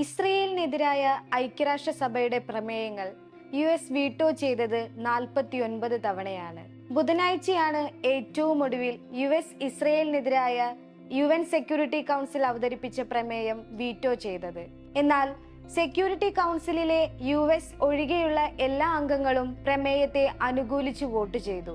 ഇസ്രയേലിനെതിരായ ഐക്യരാഷ്ട്രസഭയുടെ പ്രമേയങ്ങൾ U S വീട്ടോ ചെയ്തത് നാൽപ്പത്തിയൊൻപത് തവണയാണ്. ബുധനാഴ്ചയാണ് ഏറ്റവും ഒടുവിൽ യു എസ് ഇസ്രയേലിനെതിരായ യു എൻ സെക്യൂരിറ്റി കൗൺസിൽ അവതരിപ്പിച്ച പ്രമേയം വീറ്റോ ചെയ്തത്. എന്നാൽ സെക്യൂരിറ്റി കൗൺസിലിലെ യു എസ് ഒഴികെയുള്ള എല്ലാ അംഗങ്ങളും പ്രമേയത്തെ അനുകൂലിച്ച് വോട്ട് ചെയ്തു.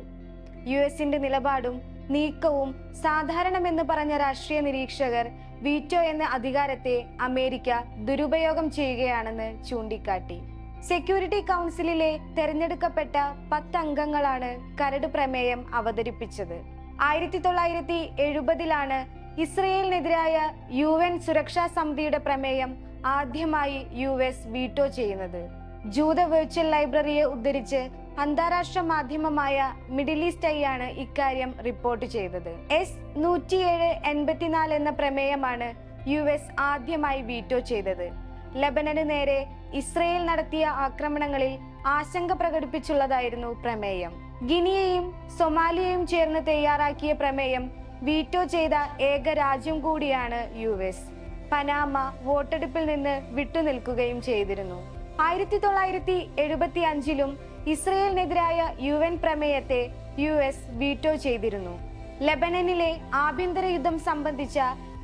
യു എസിന്റെ നിലപാടും നീക്കവും സാധാരണമെന്ന് പറഞ്ഞ രാഷ്ട്രീയ നിരീക്ഷകർ വീറ്റോ എന്ന അധികാരത്തെ അമേരിക്ക ദുരുപയോഗം ചെയ്യുകയാണെന്ന് ചൂണ്ടിക്കാട്ടി. സെക്യൂരിറ്റി കൗൺസിലിലെ തെരഞ്ഞെടുക്കപ്പെട്ട പത്ത് അംഗങ്ങളാണ് കരട് പ്രമേയം അവതരിപ്പിച്ചത്. ആയിരത്തി തൊള്ളായിരത്തി എഴുപതിലാണ് ഇസ്രയേലിനെതിരായ യു എൻ സുരക്ഷാ സമിതിയുടെ പ്രമേയം ആദ്യമായി യു എസ് വീട്ടോ ചെയ്യുന്നത്. ജൂത വെർച്വൽ ലൈബ്രറിയെ ഉദ്ധരിച്ച് അന്താരാഷ്ട്ര മാധ്യമമായ മിഡിൽ ഈസ്റ്റ് ഐ ആണ് ഇക്കാര്യം റിപ്പോർട്ട് ചെയ്തത്. എസ് നൂറ്റിയേഴ് എൺപത്തിനാല് എന്ന പ്രമേയമാണ് യു എസ് ആദ്യമായി വീറ്റോ ചെയ്തത്. ലബനന് നേരെ ഇസ്രയേൽ നടത്തിയ ആക്രമണങ്ങളിൽ ആശങ്ക പ്രകടിപ്പിച്ചുള്ളതായിരുന്നു പ്രമേയം. ഗിനിയയും സൊമാലിയയും ചേർന്ന് തയ്യാറാക്കിയ പ്രമേയം വീറ്റോ ചെയ്ത ഏക രാജ്യം കൂടിയാണ് യു എസ്. പനാമ വോട്ടെടുപ്പിൽ നിന്ന് വിട്ടുനിൽക്കുകയും ചെയ്തിരുന്നു. ആയിരത്തി തൊള്ളായിരത്തി എഴുപത്തി അഞ്ചിലും ഇസ്രയേലിനെതിരായ യു എൻ പ്രമേയത്തെ യു എസ് വീറ്റോ ചെയ്തിരുന്നു. ലെബനനിലെ ആഭ്യന്തര യുദ്ധം സംബന്ധിച്ച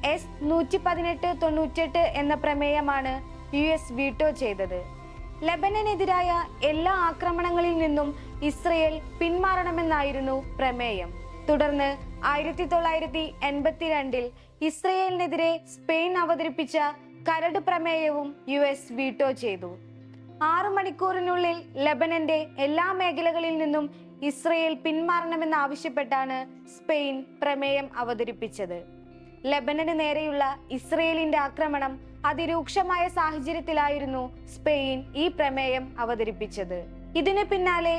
എസ് നൂറ്റി പതിനെട്ട് തൊണ്ണൂറ്റെട്ട് എന്ന പ്രമേയമാണ് യു എസ് വീട്ടോ ചെയ്തത്. ലെബനനെതിരായ എല്ലാ ആക്രമണങ്ങളിൽ നിന്നും ഇസ്രയേൽ പിന്മാറണമെന്നായിരുന്നു പ്രമേയം. തുടർന്ന് ആയിരത്തി തൊള്ളായിരത്തി എൺപത്തിരണ്ടിൽ ഇസ്രയേലിനെതിരെ സ്പെയിൻ അവതരിപ്പിച്ച കരട് പ്രമേയവും യു എസ് വീട്ടോ ചെയ്തു. ആറു മണിക്കൂറിനുള്ളിൽ ലെബനന്റെ എല്ലാ മേഖലകളിൽ നിന്നും ഇസ്രയേൽ പിന്മാറണമെന്നാവശ്യപ്പെട്ടാണ് സ്പെയിൻ പ്രമേയം അവതരിപ്പിച്ചത്. ലെബനന് നേരെയുള്ള ഇസ്രയേലിന്റെ ആക്രമണം അതിരൂക്ഷമായ സാഹചര്യത്തിലായിരുന്നു സ്പെയിൻ ഈ പ്രമേയം അവതരിപ്പിച്ചത്. ഇതിന് പിന്നാലെ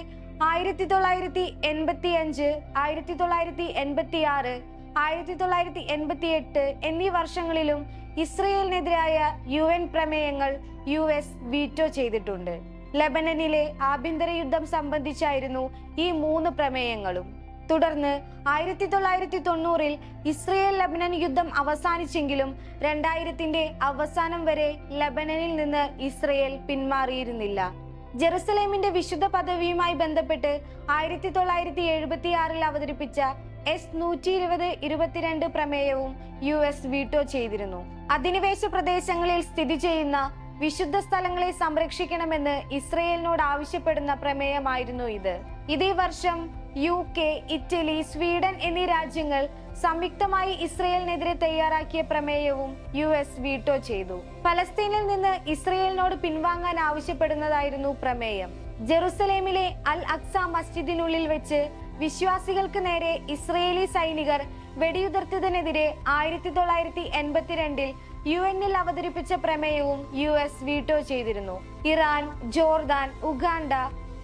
ആയിരത്തി തൊള്ളായിരത്തി എൺപത്തി അഞ്ച് ആയിരത്തി തൊള്ളായിരത്തി എൺപത്തി ആറ് ആയിരത്തി തൊള്ളായിരത്തി എൺപത്തി എട്ട് എന്നീ വർഷങ്ങളിലും ഇസ്രയേലിനെതിരായ യു എൻ പ്രമേയങ്ങൾ യു എസ് വീറ്റോ ചെയ്തിട്ടുണ്ട്. ലബനനിലെ ആഭ്യന്തര യുദ്ധം സംബന്ധിച്ചായിരുന്നു ഈ മൂന്ന് പ്രമേയങ്ങളും. തുടർന്ന് ആയിരത്തി തൊള്ളായിരത്തി തൊണ്ണൂറിൽ ഇസ്രയേൽ ലബനൻ യുദ്ധം അവസാനിച്ചെങ്കിലും രണ്ടായിരത്തിന്റെ അവസാനം വരെ ലബനനിൽ നിന്ന് ഇസ്രയേൽ പിന്മാറിയിരുന്നില്ല. ജെറുസലേമിന്റെ വിശുദ്ധ പദവിയുമായി ബന്ധപ്പെട്ട് ആയിരത്തി തൊള്ളായിരത്തി എഴുപത്തി ആറിൽ അവതരിപ്പിച്ച എസ് നൂറ്റി ഇരുപത് ഇരുപത്തിരണ്ട് പ്രമേയവും യു എസ് വീട്ടോ ചെയ്തിരുന്നു. അധിനിവേശ പ്രദേശങ്ങളിൽ സ്ഥിതി ചെയ്യുന്ന വിശുദ്ധ സ്ഥലങ്ങളെ സംരക്ഷിക്കണമെന്ന് ഇസ്രയേലിനോട് ആവശ്യപ്പെടുന്ന പ്രമേയമായിരുന്നു ഇത്. ഇതേ വർഷം യു കെ ഇറ്റലി സ്വീഡൻ എന്നീ രാജ്യങ്ങൾ സംയുക്തമായി ഇസ്രയേലിനെതിരെ തയ്യാറാക്കിയ പ്രമേയവും യു എസ് വീട്ടോ ചെയ്തു. ഫലസ്തീനിൽ നിന്ന് ഇസ്രയേലിനോട് പിൻവാങ്ങാൻ ആവശ്യപ്പെടുന്നതായിരുന്നു പ്രമേയം. ജെറുസലേമിലെ അൽ അക്സ മസ്ജിദിനുള്ളിൽ വെച്ച് വിശ്വാസികൾക്ക് നേരെ ഇസ്രയേലി സൈനികർ വെടിയുതിർത്തതിനെതിരെ ആയിരത്തി തൊള്ളായിരത്തി എൺപത്തിരണ്ടിൽ യു എന്നിൽ അവതരിപ്പിച്ച പ്രമേയവും യു എസ് വീട്ടോ ചെയ്തിരുന്നു. ഇറാൻ ജോർദാൻ ഉഗാണ്ട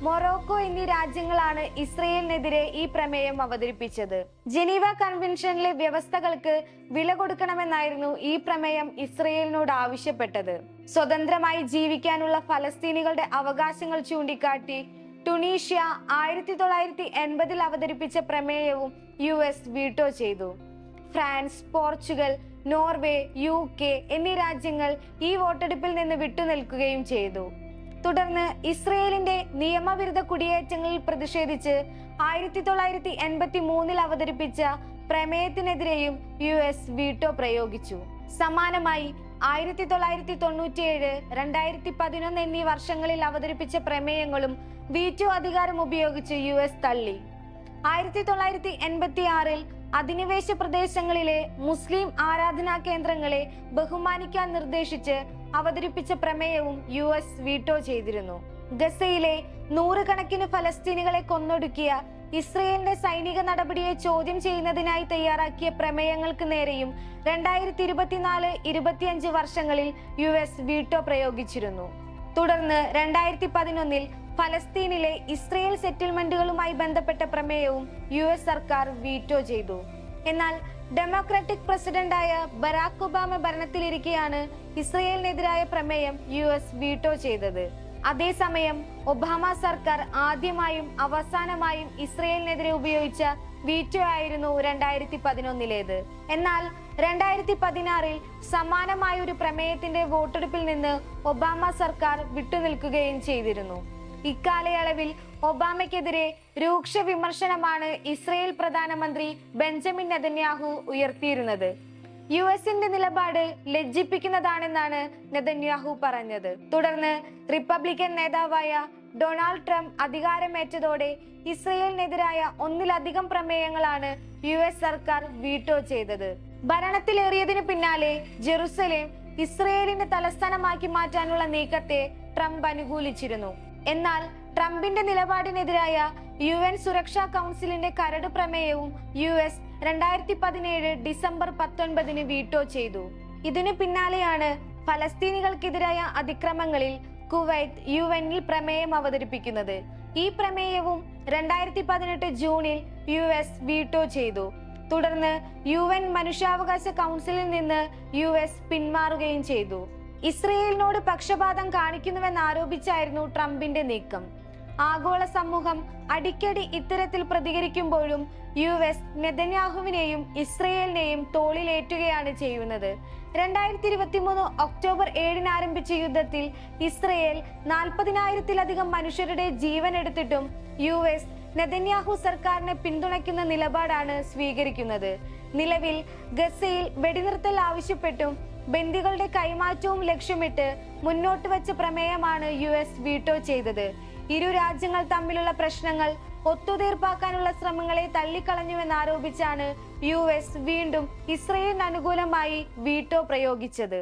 മൊറോക്കോ എന്നീ രാജ്യങ്ങളാണ് ഇസ്രയേലിനെതിരെ ഈ പ്രമേയം അവതരിപ്പിച്ചത്. ജനീവ കൺവെൻഷനിലെ വ്യവസ്ഥകൾക്ക് വില കൊടുക്കണമെന്നായിരുന്നു ഈ പ്രമേയം ഇസ്രയേലിനോട് ആവശ്യപ്പെട്ടത്. സ്വതന്ത്രമായി ജീവിക്കാനുള്ള ഫലസ്തീനികളുടെ അവകാശങ്ങൾ ചൂണ്ടിക്കാട്ടി ടുണീഷ്യ ആയിരത്തി തൊള്ളായിരത്തി എൺപതിൽ അവതരിപ്പിച്ച പ്രമേയവും യു എസ് വീട്ടോ ചെയ്തു. France Portugal Norway U K എന്നീ രാജ്യങ്ങൾ ഈ വോട്ടെടുപ്പിൽ നിന്ന് വിട്ടുനിൽക്കുകയും ചെയ്തു. തുടർന്ന് ഇസ്രയേലിന്റെ നിയമവിരുദ്ധ കുടിയേറ്റങ്ങളിൽ പ്രതിഷേധിച്ച് ആയിരത്തി തൊള്ളായിരത്തി എൺപത്തി മൂന്നിൽ അവതരിപ്പിച്ച പ്രമേയത്തിനെതിരെയും യു എസ് വീട്ടോ പ്രയോഗിച്ചു. സമാനമായി ആയിരത്തി തൊള്ളായിരത്തി തൊണ്ണൂറ്റിയേഴ് രണ്ടായിരത്തി പതിനൊന്ന് എന്നീ വർഷങ്ങളിൽ അവതരിപ്പിച്ച പ്രമേയങ്ങളും വീറ്റോ അധികാരം ഉപയോഗിച്ച് യു എസ് തള്ളി. ആയിരത്തി തൊള്ളായിരത്തി എൺപത്തി ആറിൽ അധിനിവേശ പ്രദേശങ്ങളിലെ മുസ്ലിം ആരാധനാ കേന്ദ്രങ്ങളെ ബഹുമാനിക്കാൻ നിർദ്ദേശിച്ച് അവതരിപ്പിച്ച പ്രമേയവും യു എസ് വീട്ടോ ചെയ്തിരുന്നു. ഗസയിലെ നൂറുകണക്കിന് ഫലസ്തീനികളെ കൊന്നൊടുക്കിയ ഇസ്രയേലിന്റെ സൈനിക നടപടിയെ ചോദ്യം ചെയ്യുന്നതിനായി തയ്യാറാക്കിയ പ്രമേയങ്ങൾക്ക് നേരെയും രണ്ടായിരത്തി ഇരുപത്തിനാല് ഇരുപത്തിയഞ്ച് വർഷങ്ങളിൽ യു എസ് വീട്ടോ പ്രയോഗിച്ചിരുന്നു. തുടർന്ന് രണ്ടായിരത്തി പതിനൊന്നിൽ ഫലസ്തീനിലെ ഇസ്രയേൽ സെറ്റിൽമെന്റുകളുമായി ബന്ധപ്പെട്ട പ്രമേയവും യു എസ് സർക്കാർ വീറ്റോ ചെയ്തു. എന്നാൽ ഡെമോക്രാറ്റിക് പ്രസിഡന്റായ ബരാക് ഒബാമ ഭരണത്തിലിരിക്കെയാണ് ഇസ്രയേലിനെതിരായ പ്രമേയം യു എസ് വീട്ടോ ചെയ്തത്. അതേസമയം ഒബാമ സർക്കാർ ആദ്യമായും അവസാനമായും ഇസ്രയേലിനെതിരെ ഉപയോഗിച്ച വീറ്റോ ആയിരുന്നു രണ്ടായിരത്തി പതിനൊന്നിലേത് എന്നാൽ രണ്ടായിരത്തി പതിനാറിൽ സമാനമായ ഒരു പ്രമേയത്തിന്റെ വോട്ടെടുപ്പിൽ നിന്ന് ഒബാമ സർക്കാർ വിട്ടുനിൽക്കുകയും ചെയ്തിരുന്നു. ഇക്കാലയളവിൽ ഒബാമയ്ക്കെതിരെ രൂക്ഷ വിമർശനമാണ് ഇസ്രയേൽ പ്രധാനമന്ത്രി ബെഞ്ചമിൻ നെതന്യാഹു ഉയർത്തിയിരുന്നത്. യു എസിന്റെ നിലപാട് ലജ്ജിപ്പിക്കുന്നതാണെന്നാണ് നെതന്യാഹു പറഞ്ഞത്. തുടർന്ന് റിപ്പബ്ലിക്കൻ നേതാവായ ഡൊണാൾഡ് ട്രംപ് അധികാരമേറ്റതോടെ ഇസ്രയേലിനെതിരായ ഒന്നിലധികം പ്രമേയങ്ങളാണ് യു എസ് സർക്കാർ വീട്ടോ ചെയ്തത്. ഭരണത്തിലേറിയതിനു പിന്നാലെ ജെറുസലേം ഇസ്രയേലിന്റെ തലസ്ഥാനമാക്കി മാറ്റാനുള്ള നീക്കത്തെ ട്രംപ് അനുകൂലിച്ചിരുന്നു. എന്നാൽ ട്രംപിന്റെ നിലപാടിനെതിരായ യു എൻ സുരക്ഷാ കൗൺസിലിന്റെ കരട് പ്രമേയവും യു എസ് രണ്ടായിരത്തി പതിനേഴ് ഡിസംബർ പത്തൊൻപതിന് വീട്ടോ ചെയ്തു. ഇതിനു പിന്നാലെയാണ് ഫലസ്തീനികൾക്കെതിരായ അതിക്രമങ്ങളിൽ കുവൈത്ത് യു എന്നിൽ പ്രമേയം അവതരിപ്പിക്കുന്നത്. ഈ പ്രമേയവും രണ്ടായിരത്തി പതിനെട്ട് ജൂണിൽ യു എസ് വീട്ടോ ചെയ്തു. തുടർന്ന് യു എൻ മനുഷ്യാവകാശ കൗൺസിലിൽ നിന്ന് യു എസ് പിന്മാറുകയും ചെയ്തു. ഇസ്രയേലിനോട് പക്ഷപാതം കാണിക്കുന്നുവെന്ന് ആരോപിച്ചായിരുന്നു ട്രംപിന്റെ നീക്കം. ആഗോള സമൂഹം അടിക്കടി ഇത്തരത്തിൽ പ്രതികരിക്കുമ്പോഴും യു എസ് നെതന്യാഹുവിനെയും ഇസ്രയേലിനെയും തോളിലേറ്റുകയാണ് ചെയ്യുന്നത്. രണ്ടായിരത്തി ഇരുപത്തി മൂന്ന് ഒക്ടോബർ ഏഴിന് ആരംഭിച്ച യുദ്ധത്തിൽ ഇസ്രയേൽ നാൽപ്പതിനായിരത്തിലധികം മനുഷ്യരുടെ ജീവൻ എടുത്തിട്ടും യു എസ് നെതന്യാഹു സർക്കാരിനെ പിന്തുണയ്ക്കുന്ന നിലപാടാണ് സ്വീകരിക്കുന്നത്. നിലവിൽ ഗസയിൽ വെടിനിർത്തൽ ആവശ്യപ്പെട്ടും ബന്ദികളുടെ കൈമാറ്റവും ലക്ഷ്യമിട്ട് മുന്നോട്ട് വെച്ച പ്രമേയമാണ് യു എസ് വീട്ടോ ചെയ്തത്. ഇരു രാജ്യങ്ങൾ തമ്മിലുള്ള പ്രശ്നങ്ങൾ ഒത്തുതീർപ്പാക്കാനുള്ള ശ്രമങ്ങളെ തള്ളിക്കളഞ്ഞുവെന്നാരോപിച്ചാണ് യു എസ് വീണ്ടും ഇസ്രയേലിന് അനുകൂലമായി വീട്ടോ പ്രയോഗിച്ചത്.